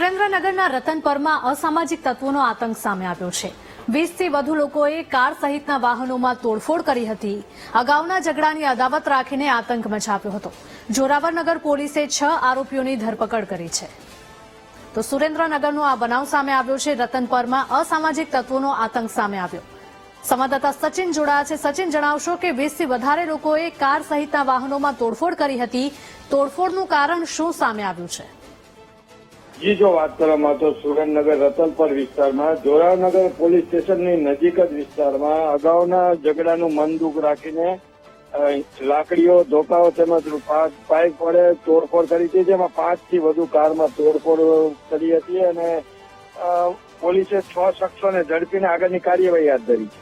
સુરેન્દ્રનગરના રતનપરમાં અસામાજિક તત્વોનો આતંક સામે આવ્યો છે. વીસથી વધુ લોકોએ કાર સહિતના વાહનોમાં તોડફોડ કરી હતી. અગાઉના ઝઘડાની અદાવત રાખીને આતંક મચાવ્યો હતો. જોરાવરનગર પોલીસે છ આરોપીઓની ધરપકડ કરી છે. તો સુરેન્દ્રનગરનો આ બનાવ સામે આવ્યો છે. રતનપરમાં અસામાજિક તત્વોનો આતંક સામે આવ્યો. સંવાદદાતા સચિન જોડાયા છે. સચિન, જણાવશો કે વીસથી વધારે લોકોએ કાર સહિતના વાહનોમાં તોડફોડ કરી હતી. તોડફોડનું કારણ શું સામે આવ્યું છે? જી જો વાત કરવામાં તો સુરેન્દ્રનગર રતનપર વિસ્તારમાં, જોરાવનગર પોલીસ સ્ટેશનની નજીક જ વિસ્તારમાં અગાઉના ઝઘડાનું મન દુઃખ રાખીને લાકડીઓ, ધોકાઓ તેમજ પાઇપ વડે તોડફોડ કરી હતી, જેમાં પાંચથી વધુ કારમાં તોડફોડ કરી હતી અને પોલીસે છ શખ્સોને ઝડપીને આગળની કાર્યવાહી હાથ ધરી છે.